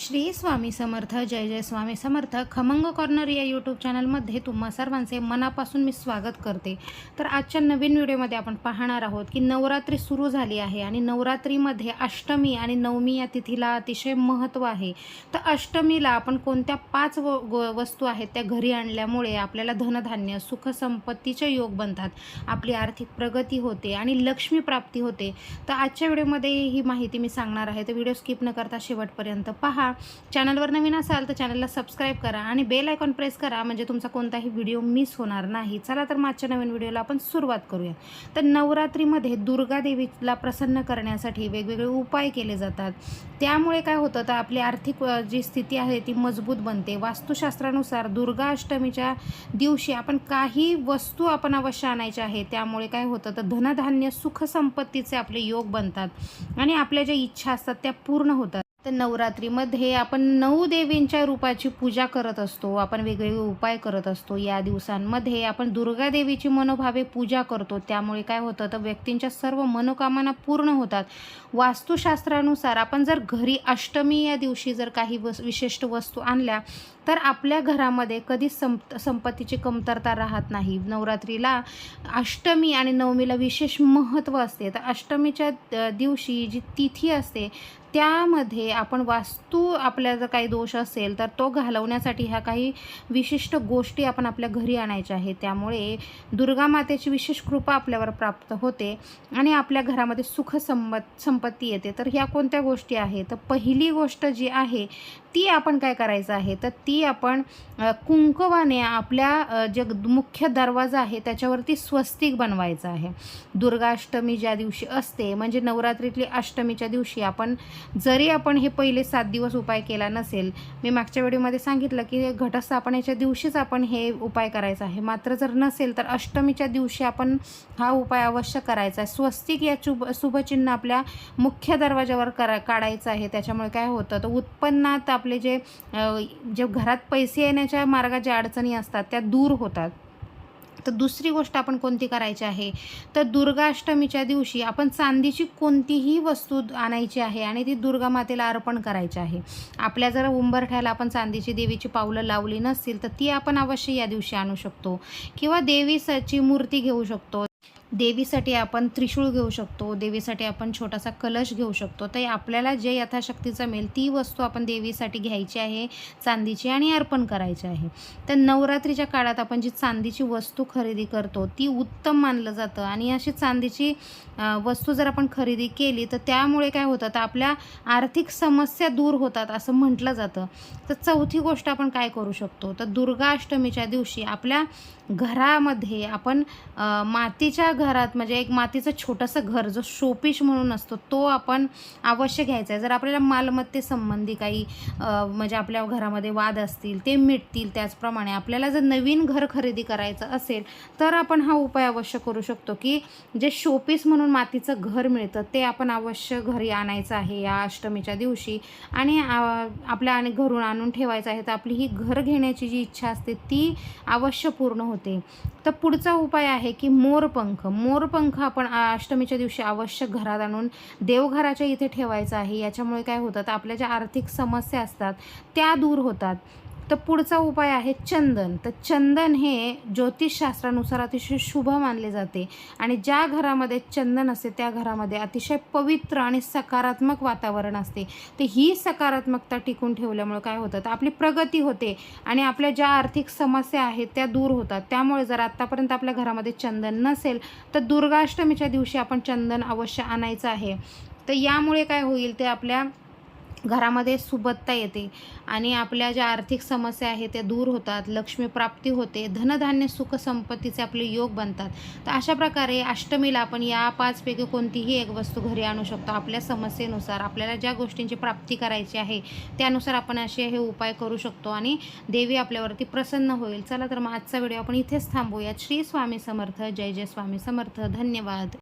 श्री स्वामी समर्थ जय जय स्वामी समर्थ. खमंग कॉर्नर या यूट्यूब चॅनलमध्ये तुम्हा सर्वांचे मनापासून मी स्वागत करते. तर आजच्या नवीन व्हिडिओमध्ये आपण पाहणार आहोत की नवरात्री सुरू झाली आहे आणि नवरात्रीमध्ये अष्टमी आणि नवमी या तिथीला अतिशय महत्त्व आहे. तर अष्टमीला आपण कोणत्या पाच व वस्तू आहेत त्या घरी आणल्यामुळे आपल्याला धनधान्य सुखसंपत्तीचे योग बनतात आपली आर्थिक प्रगती होते आणि लक्ष्मी प्राप्ती होते. तर आजच्या व्हिडिओमध्ये ही माहिती मी सांगणार आहे. तर व्हिडिओ स्किप न करता शेवटपर्यंत पहा. चॅनलवर नवीन असाल तर चॅनलला सबस्क्राईब करा आणि बेल आयकॉन प्रेस करा म्हणजे तुमचा कोणताही व्हिडिओ मिस होणार नाही. चला तर मागच्या नवीन व्हिडिओला आपण सुरुवात करूया. तर नवरात्रीमध्ये दुर्गा देवीला प्रसन्न करण्यासाठी वेगवेगळे उपाय केले जातात. त्यामुळे काय होतं तर आपली आर्थिक जी स्थिती आहे ती मजबूत बनते. वास्तुशास्त्रानुसार दुर्गा अष्टमीच्या दिवशी आपण काही वस्तू आपण अवश्य आणायच्या आहे त्यामुळे काय होतं तर धनधान्य सुखसंपत्तीचे आपले योग बनतात आणि आपल्या ज्या इच्छा असतात त्या पूर्ण होतात. तर नवरात्रीमध्ये आपण नऊ देवींच्या रूपाची पूजा करत असतो आपण वेगवेगळे उपाय करत असतो. या दिवसांमध्ये आपण दुर्गा देवीची मनोभावे पूजा करतो. त्यामुळे काय होतं तर व्यक्तींच्या सर्व मनोकामना पूर्ण होतात. वास्तुशास्त्रानुसार आपण जर घरी अष्टमी या दिवशी जर काही वस विशिष्ट वस्तू आणल्या तर आपल्या घरामध्ये कधीच संप संपत्तीची कमतरता राहत नाही. नवरात्रीला अष्टमी आणि नवमीला विशेष महत्त्व असते. तर अष्टमीच्या दिवशी जी तिथी असते त्यामध्ये आपण वास्तू आपल्या जर काही दोष असेल तर तो घालवण्यासाठी ह्या काही विशिष्ट गोष्टी आपण आपल्या घरी आणायच्या आहे त्यामुळे दुर्गा मातेची विशेष कृपा आपल्यावर प्राप्त होते आणि आपल्या घरामध्ये सुख संपत्ती येते. तर ह्या कोणत्या गोष्टी आहेत? तर पहिली गोष्ट जी आहे ती आपण काय करायचं आहे? तर ती आपण कुंकवाने आपल्या जे मुख्य दरवाजा आहे त्याच्यावरती स्वस्तिक बनवायचं आहे. दुर्गाष्टमी ज्या दिवशी असते म्हणजे नवरात्रीतली अष्टमीच्या दिवशी आपण जरी आपण हे पहिले सात दिवस उपाय केला नसेल मी मागच्या व्हिडिओमध्ये सांगितलं की घटस्थापनेच्या दिवशीच आपण हे उपाय करायचा आहे. मात्र जर नसेल तर अष्टमीच्या दिवशी आपण हा उपाय अवश्य करायचा आहे. स्वस्तिक या शुभ शुभचिन्ह आपल्या मुख्य दरवाजावर करा काढायचं आहे. त्याच्यामुळे काय होतं? तर उत्पन्नात आपले जे जे घरात पैसे येण्याच्या मार्गात ज्या अडचणी असतात त्या दूर होतात. तर दुसरी गोष्ट आपण कोणती करायची आहे? तर दुर्गाष्टमीच्या दिवशी आपण चांदीची कोणतीही वस्तू आणायची आहे आणि ती दुर्गा मातेला अर्पण करायची आहे. आपल्या जर उंबरठ्याला आपण चांदीची देवीची पावलं लावली नसतील तर ती आपण अवश्य या दिवशी आणू शकतो. किंवा देवीची मूर्ती घेऊ शकतो. देवीसाठी आपण त्रिशूळ घेऊ शकतो देवीसाठी आपण छोटासा कलश घेऊ शकतो. तर आपल्याला जे यथाशक्ती जमेल ती वस्तू आपण देवीसाठी घ्यायची आहे चांदीची आणि अर्पण करायची आहे. तर नवरात्रीच्या काळात आपण जी चांदीची वस्तू खरेदी करतो ती उत्तम मानलं जातं. आणि अशी चांदीची वस्तू जर आपण खरेदी केली तर त्यामुळे काय होतं तर आपल्या आर्थिक समस्या दूर होतात असं म्हटलं जातं. तर चौथी गोष्ट आपण काय करू शकतो तर दुर्गा अष्टमीच्या दिवशी आपल्या घरामध्ये आपण मातीच्या घरात म्हणजे एक मातीचं छोटंसं घर जो शोपीश म्हणून असतो तो आपण अवश्य घ्यायचा आहे. जर आपल्याला मालमत्तेसंबंधी काही म्हणजे आपल्या घरामध्ये वाद असतील ते मिटतील त्याचप्रमाणे आपल्याला जर नवीन घर खरेदी करायचं असेल तर आपण हा उपाय अवश्य करू शकतो की जे शोपीस म्हणून मातीचं घर मिळतं ते आपण अवश्य घरी आणायचं आहे या अष्टमीच्या दिवशी. आणि आपल्या आणि घरून आणून ठेवायचं आहे तर आपली ही घर घेण्याची जी इच्छा असते ती अवश्य पूर्ण होते. तर पुढचा उपाय आहे की मोरपंख. मोरपंख आपण अष्टमीच्या दिवशी आवश्यक घरात आणून देवघराच्या इथे ठेवायचं आहे. याच्यामुळे काय होतात आपल्या ज्या आर्थिक समस्या असतात त्या दूर होतात. तर पुढचा उपाय आहे चंदन. तर चंदन हे ज्योतिषशास्त्रानुसार अतिशय शुभ मानले जाते. आणि ज्या घरामध्ये चंदन असते त्या घरामध्ये अतिशय पवित्र आणि सकारात्मक वातावरण असते. तर ही सकारात्मकता टिकून ठेवल्यामुळे काय होतं? तर आपली प्रगती होते आणि आपल्या ज्या आर्थिक समस्या आहेत त्या दूर होतात. त्यामुळे जर आत्तापर्यंत आपल्या घरामध्ये चंदन नसेल तर दुर्गाष्टमीच्या दिवशी आपण चंदन अवश्य आणायचं आहे. तर यामुळे काय होईल? ते आपल्या घरामध्ये सुबत्ता येते आणि आपल्या ज्या आर्थिक समस्या आहेत त्या दूर होतात लक्ष्मी प्राप्ती होते धनधान्य सुख संपत्तीचे आपले योग बनतात. तर अशा प्रकारे अष्टमीला आपण या पाचपैकी कोणतीही एक वस्तू घरी आणू शकतो. आपल्या समस्येनुसार आपल्याला ज्या गोष्टींची प्राप्ती करायची आहे त्यानुसार आपण असे हे उपाय करू शकतो आणि देवी आपल्यावरती प्रसन्न होईल. चला तर मग आजचा व्हिडिओ आपण इथेच थांबूयात. श्री स्वामी समर्थ. जय जय स्वामी समर्थ. धन्यवाद.